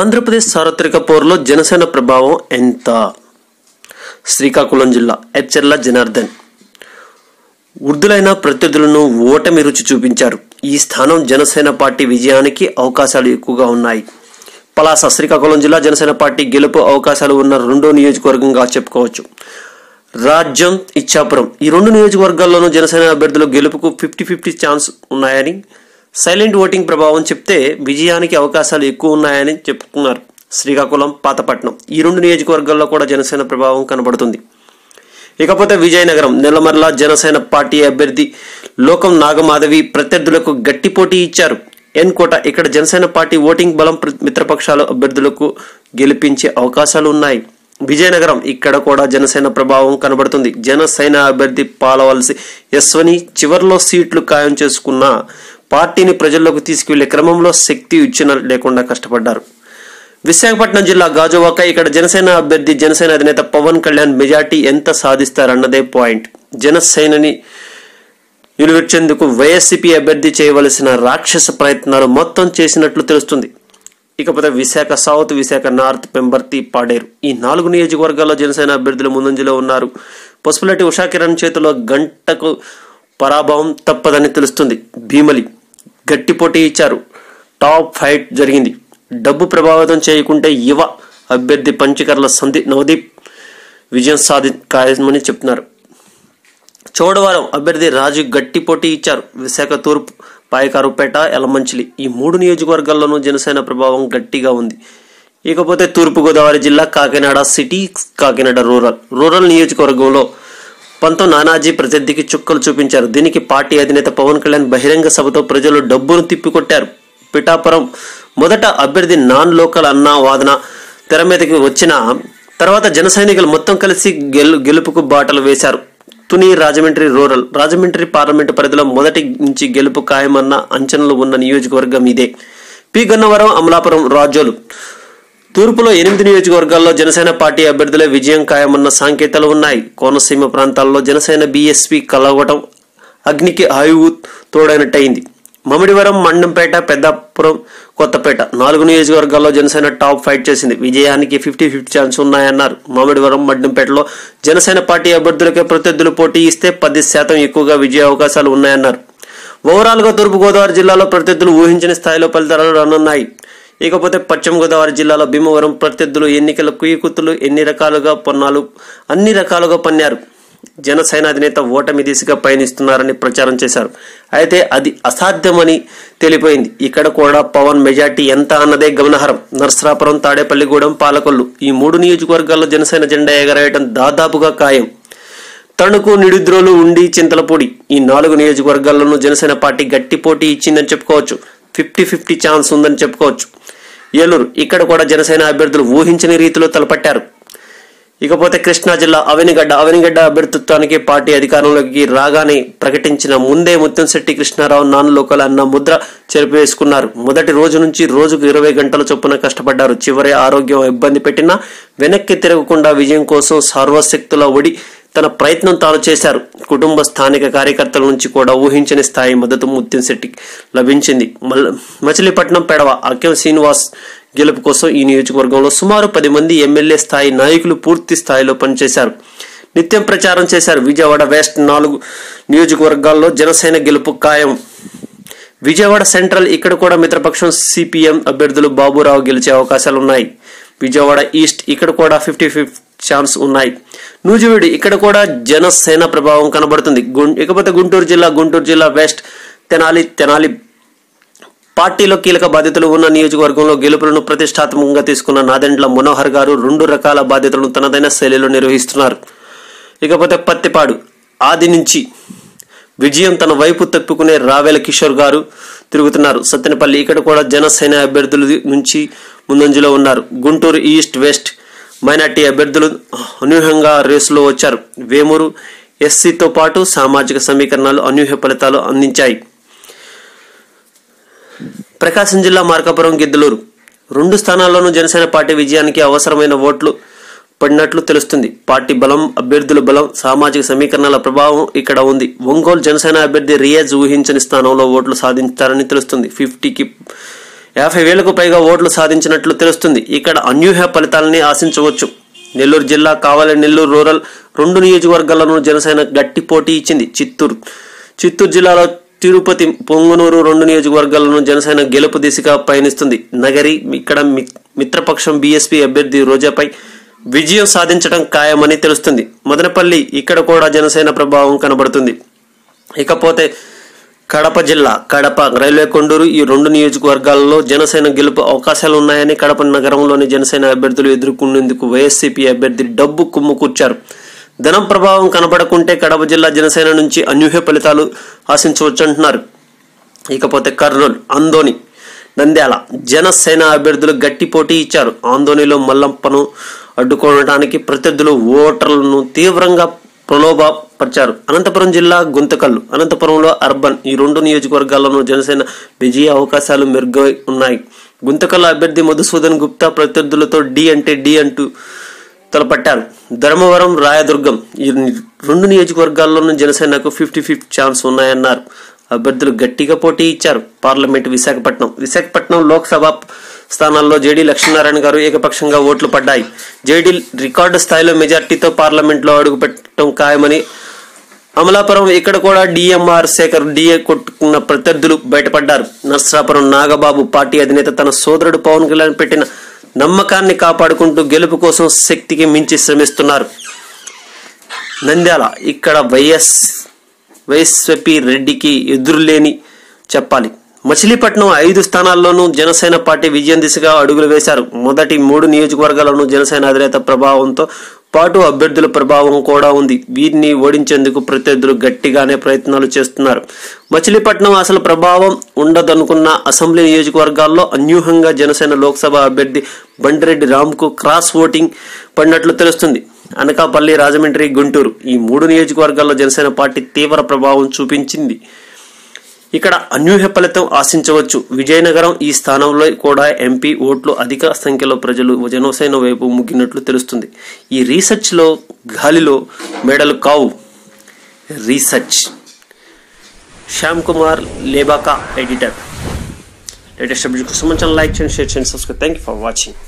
ఆంధ్రప్రదేశ్ సార్వత్రిక పోరులో జనసేన ప్రభావం ఎంత? శ్రీకాకుళం జిల్లా ఎచ్చెర్ల జనార్దన్. వృద్ధులైన ప్రత్యర్థులను ఓటమి రుచి చూపించారు. ఈ స్థానం జనసేన పార్టీ విజయానికి అవకాశాలు ఎక్కువగా ఉన్నాయి. పలాస శ్రీకాకుళం జిల్లా జనసేన పార్టీ గెలుపు అవకాశాలు ఉన్న రెండో నియోజకవర్గంగా చెప్పుకోవచ్చు. రాజ్యం ఇచ్చాపురం. ఈ రెండు నియోజకవర్గాల్లోనూ జనసేన అభ్యర్థుల గెలుపుకు ఫిఫ్టీ ఫిఫ్టీ ఛాన్స్ ఉన్నాయని సైలెంట్ ఓటింగ్ ప్రభావం చెప్తే విజయానికి అవకాశాలు ఎక్కువ ఉన్నాయని చెప్పుకున్నారు శ్రీకాకుళం పాతపట్నం. ఈ రెండు నియోజకవర్గాల్లో కూడా జనసేన ప్రభావం కనబడుతుంది. ఇకపోతే విజయనగరం నెల్లమర్ల జనసేన పార్టీ అభ్యర్థి లోకం నాగమాధవి ప్రత్యర్థులకు గట్టి పోటీ ఇచ్చారు. ఎన్ కోట ఇక్కడ జనసేన పార్టీ ఓటింగ్ బలం మిత్రపక్షాల అభ్యర్థులకు గెలిపించే అవకాశాలు ఉన్నాయి. విజయనగరం ఇక్కడ కూడా జనసేన ప్రభావం కనబడుతుంది. జనసేన అభ్యర్థి పాలవలసి యశ్వని చివర్లో సీట్లు ఖాయం చేసుకున్న పార్టీని ప్రజల్లోకి తీసుకువెళ్ళే క్రమంలో శక్తి ఇచ్చిన లేకుండా కష్టపడ్డారు. విశాఖపట్నం జిల్లా గాజువాక ఇక్కడ జనసేన అభ్యర్థి జనసేన అధినేత పవన్ కళ్యాణ్ మెజార్టీ ఎంత సాధిస్తారన్నదే పాయింట్. జనసేనని నిలువెచ్చేందుకు వైఎస్సీపీ అభ్యర్థి చేయవలసిన రాక్షస ప్రయత్నాలు మొత్తం చేసినట్లు తెలుస్తుంది. ఇకపోతే విశాఖ సౌత్ విశాఖ నార్త్ పెంబర్తి పాడేరు. ఈ నాలుగు నియోజకవర్గాల్లో జనసేన అభ్యర్థులు ముందంజలో ఉన్నారు. పసుపులటి ఉషా కిరణ్ చేతిలో గంటకు పరాభవం తప్పదని తెలుస్తుంది. భీమలి గట్టి పోటీ ఇచ్చారు. టాప్ ఫైట్ జరిగింది. డబ్బు ప్రభావితం చేయకుంటే యువ అభ్యర్థి పంచకర్ల సంధి నవదీప్ విజయం సాధి ఖాయమని చెప్తున్నారు. చోడవరం అభ్యర్థి రాజు గట్టి పోటీ ఇచ్చారు. విశాఖ తూర్పు పాయకారుపేట ఎలమంచిలి ఈ మూడు నియోజకవర్గాల్లోనూ జనసేన ప్రభావం గట్టిగా ఉంది. ఇకపోతే తూర్పుగోదావరి జిల్లా Kakinada city Kakinada rural. Rural నియోజకవర్గంలో పంతం నానాజీ ప్రసిద్ధికి చుక్కలు చూపించారు. దీనికి పార్టీ అధినేత పవన్ కళ్యాణ్ బహిరంగ సభతో ప్రజలు డబ్బును తిప్పికొట్టారు. పిఠాపురం మొదట అభ్యర్థి నాన్ లోకల్ అన్న వాదన తెర మీదకి వచ్చిన తర్వాత జన సైనికులు మొత్తం కలిసి గెలు గెలుపుకు బాటలు వేశారు. తుని రాజమండ్రి రూరల్ రాజమండ్రి పార్లమెంటు పరిధిలో మొదటి నుంచి గెలుపు ఖాయమన్న అంచనాలు ఉన్న నియోజకవర్గం ఇదే. పి. గన్నవరం అమలాపురం రాజోలు తూర్పులో ఎనిమిది నియోజకవర్గాల్లో జనసేన పార్టీ అభ్యర్థులే విజయం ఖాయమన్న సంకేతాలు ఉన్నాయి. కోనసీమ ప్రాంతాల్లో జనసేన బీఎస్పీ కలవటం అగ్నికి ఆయువు తోడైనట్టయింది. మమిడివరం మండంపేట పెద్దాపురం కొత్తపేట నాలుగు నియోజకవర్గాల్లో జనసేన టాప్ ఫైట్ చేసింది. విజయానికి ఫిఫ్టీ ఫిఫ్టీ ఛాన్స్ ఉన్నాయన్నారు. మామిడివరం మండంపేటలో జనసేన పార్టీ అభ్యర్థులకే ప్రత్యర్థులు పోటీ ఇస్తే పది శాతం ఎక్కువగా విజయ అవకాశాలు ఉన్నాయన్నారు. ఓవరాల్గా తూర్పుగోదావరి జిల్లాలో ప్రత్యర్థులు ఊహించిన స్థాయిలో ఫలితాలు రానున్నాయి. ఇకపోతే పశ్చిమ గోదావరి జిల్లాలో భీమవరం ప్రత్యర్థులు ఎన్నికల కుయ్యకుత్తులు ఎన్ని రకాలుగా పన్నాలు అన్ని రకాలుగా పన్నారు. జనసేన అధినేత ఓటమి దిశగా పయనిస్తున్నారని ప్రచారం చేశారు. అయితే అది అసాధ్యమని తెలిపోయింది. ఇక్కడ కూడా పవన్ మెజార్టీ ఎంత అన్నదే గమనార్హం. నర్సరాపురం తాడేపల్లిగూడెం పాలకొల్లు ఈ మూడు నియోజకవర్గాల్లో జనసేన జెండా ఎగరేయడం దాదాపుగా ఖాయం. తణుకు నిడుద్రోలు ఉండి చింతలపూడి ఈ నాలుగు నియోజకవర్గాల్లోనూ జనసేన పార్టీ గట్టి పోటీ ఇచ్చిందని చెప్పుకోవచ్చు. ఫిఫ్టీ ఫిఫ్టీ ఛాన్స్ ఉందని చెప్పుకోవచ్చు. ఏలూరు. ఇక్కడ కూడా జనసేన అభ్యర్థులు ఊహించని రీతిలో తలపట్టారు. ఇకపోతే కృష్ణా జిల్లా అవనిగడ్డ. అవనిగడ్డ అభ్యర్థిత్వానికి పార్టీ అధికారంలోకి రాగానే ప్రకటించిన ముందే ముత్తంశెట్టి కృష్ణారావు నాన్ లోకల్ అన్న ముద్ర చెరిపివేసుకున్నారు. మొదటి రోజు నుంచి రోజుకు ఇరవై గంటల చొప్పున కష్టపడ్డారు. చివరి ఆరోగ్యం ఇబ్బంది పెట్టినా వెనక్కి తిరగకుండా విజయం కోసం సర్వశక్తుల ఒడి తన ప్రయత్నం తాను చేశారు. కుటుంబ స్థానిక కార్యకర్తల నుంచి కూడా ఊహించని స్థాయి మద్దతు ముత్యంశెట్టికి లభించింది. మచిలీపట్నం పెడవ అక్యం శ్రీనివాస్ గెలుపు కోసం ఈ నియోజకవర్గంలో సుమారు పది మంది ఎమ్మెల్యే స్థాయి నాయకులు పూర్తి స్థాయిలో పనిచేశారు. నిత్యం ప్రచారం చేశారు. విజయవాడ వెస్ట్ నాలుగు నియోజకవర్గాల్లో జనసేన గెలుపు ఖాయం. విజయవాడ సెంట్రల్ ఇక్కడ కూడా మిత్రపక్షం సిపిఎం అభ్యర్థులు బాబురావు గెలిచే అవకాశాలు ఉన్నాయి విజయవాడ ఈస్ట్ ఇక్కడ కూడా ఫిఫ్టీ ఫిఫ్టీ ఛాన్స్ ఉన్నాయి. నూజివీడు ఇక్కడ కూడా జనసేన ప్రభావం కనబడుతుంది. ఇకపోతే గుంటూరు జిల్లా గుంటూరు జిల్లా వెస్ట్ తెనాలి తెనాలి పార్టీలో కీలక బాధ్యతలు ఉన్న నియోజకవర్గంలో గెలుపులను ప్రతిష్టాత్మకంగా తీసుకున్న నాదెండ్ల మనోహర్ గారు రెండు రకాల బాధ్యతలను తనదైన శైలిలో నిర్వహిస్తున్నారు. ఇకపోతే పత్తిపాడు ఆది నుంచి విజయం తన వైపు తప్పుకునే రావెల కిషోర్ గారు తిరుగుతున్నారు. సత్తెనపల్లి ఇక్కడ కూడా జనసేన అభ్యర్థుల నుంచి ముందంజలో ఉన్నారు. గుంటూరు ఈస్ట్ వెస్ట్ మైనార్టీ అభ్యర్థులు అనూహ్యంగా రేసులో వచ్చారు. వేమూరు ఎస్సీతో పాటు సామాజిక సమీకరణాలు అనూహ్య ఫలితాలు అందించాయి. ప్రకాశం జిల్లా మార్కాపురం గిద్దలూరు. రెండు స్థానాల్లోనూ జనసేన పార్టీ విజయానికి అవసరమైన ఓట్లు పడినట్లు తెలుస్తుంది. పార్టీ బలం అభ్యర్థుల బలం సామాజిక సమీకరణాల ప్రభావం ఇక్కడ ఉంది. ఒంగోలు జనసేన అభ్యర్థి రియాజ్ ఊహించని స్థానంలో ఓట్లు సాధించారని తెలుస్తుంది. ఫిఫ్టీకి యాభై వేలకు పైగా ఓట్లు సాధించినట్లు తెలుస్తుంది. ఇక్కడ అన్యూహ్య ఫలితాలని ఆశించవచ్చు. నెల్లూరు జిల్లా కావాలి నెల్లూరు రూరల్ రెండు నియోజకవర్గాలను జనసేన గట్టి పోటీ ఇచ్చింది. చిత్తూరు. చిత్తూరు జిల్లాలో తిరుపతి పొంగునూరు రెండు నియోజకవర్గాలను జనసేన గెలుపు దిశగా పయనిస్తుంది. నగరి ఇక్కడ మిత్రపక్షం బీఎస్పీ అభ్యర్థి రోజాపై విజయం సాధించడం ఖాయమని తెలుస్తుంది. మదనపల్లి ఇక్కడ కూడా జనసేన ప్రభావం కనబడుతుంది. ఇకపోతే కడప జిల్లా కడప రైల్వే కొండూరు ఈ రెండు నియోజకవర్గాల్లో జనసేన గెలుపు అవకాశాలు ఉన్నాయని కడప నగరంలోని జనసేన అభ్యర్థులు ఎదుర్కొనేందుకు వైఎస్సీపీ అభ్యర్థి డబ్బు కుమ్ముకూర్చారు. ధనం ప్రభావం కనబడకుంటే కడప జిల్లా జనసేన నుంచి అనూహ్య ఫలితాలు ఆశించవచ్చు అంటున్నారు ఇకపోతే కర్నూలు ఆందోని నంద్యాల జనసేన అభ్యర్థులు గట్టి పోటీ ఇచ్చారు. ఆందోనిలో మల్లంపను అడ్డుకోవడానికి ప్రత్యర్థులు ఓటర్లను తీవ్రంగా ప్రలోభపరిచారు. అనంతపురం జిల్లా గుంతకల్లు అనంతపురంలో అర్బన్ ఈ రెండు నియోజకవర్గాల్లోనూ జనసేన విజయ అవకాశాలు మెరుగై ఉన్నాయి. గుంతకల్లు అభ్యర్థి మధుసూదన్ గుప్తా ప్రత్యర్థులతో డి అంటే డి అంటూ తలపట్టారు. ధర్మవరం రాయదుర్గం ఈ రెండు నియోజకవర్గాల్లోనూ జనసేనకు ఫిఫ్టీ ఫిఫ్టీ ఛాన్స్ ఉన్నాయన్నారు. అభ్యర్థులు గట్టిగా పోటీ ఇచ్చారు. పార్లమెంట్ విశాఖపట్నం విశాఖపట్నం లోక్సభ స్థానాల్లో జేడీ లక్ష్మీనారాయణ గారు ఏకపక్షంగా ఓట్లు పడ్డాయి. జేడీ రికార్డు స్థాయిలో మెజార్టీతో పార్లమెంట్లో అడుగుపెట్టడం ఖాయమని అమలాపురం ఇక్కడ కూడా డిఎంఆర్ శేఖర్ డిఏ కొట్టుకున్న ప్రత్యర్థులు బయటపడ్డారు. నర్సరాపురం నాగబాబు పార్టీ అధినేత తన సోదరుడు పవన్ కళ్యాణ్ పెట్టిన నమ్మకాన్ని కాపాడుకుంటూ గెలుపు కోసం శక్తికి మించి శ్రమిస్తున్నారు. నంద్యాల ఇక్కడ వైఎస్ వైఎస్వపి రెడ్డికి ఎదురులేని చెప్పాలి. మచిలీపట్నం ఐదు స్థానాల్లోనూ జనసేన పార్టీ విజయం దిశగా అడుగులు వేశారు. మొదటి మూడు నియోజకవర్గాల్లోనూ జనసేన అధినేత ప్రభావంతో పాటు అభ్యర్థుల ప్రభావం కూడా ఉంది. వీరిని ఓడించేందుకు ప్రత్యర్థులు గట్టిగానే ప్రయత్నాలు చేస్తున్నారు. మచిలీపట్నం అసలు ప్రభావం ఉండదనుకున్న అసెంబ్లీ నియోజకవర్గాల్లో అన్యూహంగా జనసేన లోక్సభ అభ్యర్థి బండిరెడ్డి రామ్కు క్రాస్ ఓటింగ్ పడినట్లు తెలుస్తుంది. అనకాపల్లి రాజమండ్రి గుంటూరు ఈ మూడు నియోజకవర్గాల్లో జనసేన పార్టీ తీవ్ర ప్రభావం చూపించింది. ఇక్కడ అన్యూహ్య ఫలితం ఆశించవచ్చు. విజయనగరం ఈ స్థానంలో కూడా ఎంపీ ఓట్లు అధిక సంఖ్యలో ప్రజలు జనసేన వైపు ముగ్గినట్లు తెలుస్తుంది. ఈ రీసెర్చ్లో గాలిలో మెడలు కావు. Research. Shyam Kumar Lebaka editor. Latest update కోసం లైక్ చేయండి షేర్ చేయండి subscribe. Thank you for watching